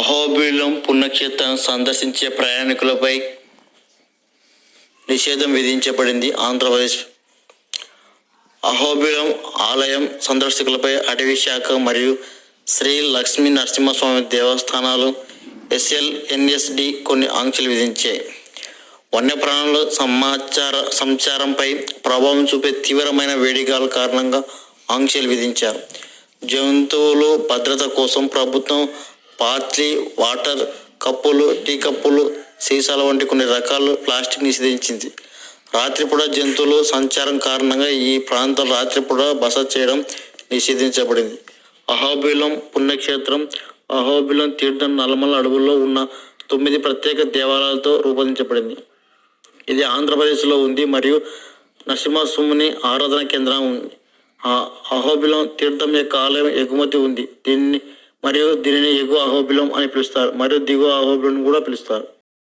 అహోబిలం పుణ్యక్షేత్రం సందర్శించే ప్రయాణికులపై నిషేధం విధించబడింది ఆంధ్రప్రదేశ్. అహోబిలం ఆలయం సందర్శకులపై అటవీ శాఖ మరియు శ్రీ లక్ష్మీ నరసింహస్వామి దేవస్థానాలు ఎస్ఎల్ ఎన్ఎస్డి కొన్ని ఆంక్షలు విధించాయి. వన్యప్రాణుల సమాచార సంచారంపై ప్రభావం చూపే తీవ్రమైన వేడిగాల కారణంగా ఆంక్షలు విధించారు. జంతువులు భద్రత కోసం ప్రభుత్వం పార్ట్లీ వాటర్ కప్పులు టీ కప్పులు సీసాల వంటి కొన్ని రకాల ప్లాస్టిక్ నిషేధించింది. రాత్రిపూట జంతువులు సంచారం కారణంగా ఈ ప్రాంతం రాత్రిపూట బస చేయడం నిషేధించబడింది. అహోబిలం పుణ్యక్షేత్రం అహోబిలం తీర్థం నల్లమల అడవుల్లో ఉన్న తొమ్మిది ప్రత్యేక దేవాలయాలతో రూపొందించబడింది. ఇది ఆంధ్రప్రదేశ్లో ఉంది మరియు నరసింహస్వామిని ఆరాధన కేంద్రం ఉంది. అహోబిలం తీర్థం యొక్క ఆలయం ఎగుమతి ఉంది. దీన్ని మరియు దీనిని ఎగువ అహోబిలం అని పిలుస్తారు. మరియు దిగువ అహోబిలం కూడా పిలుస్తారు.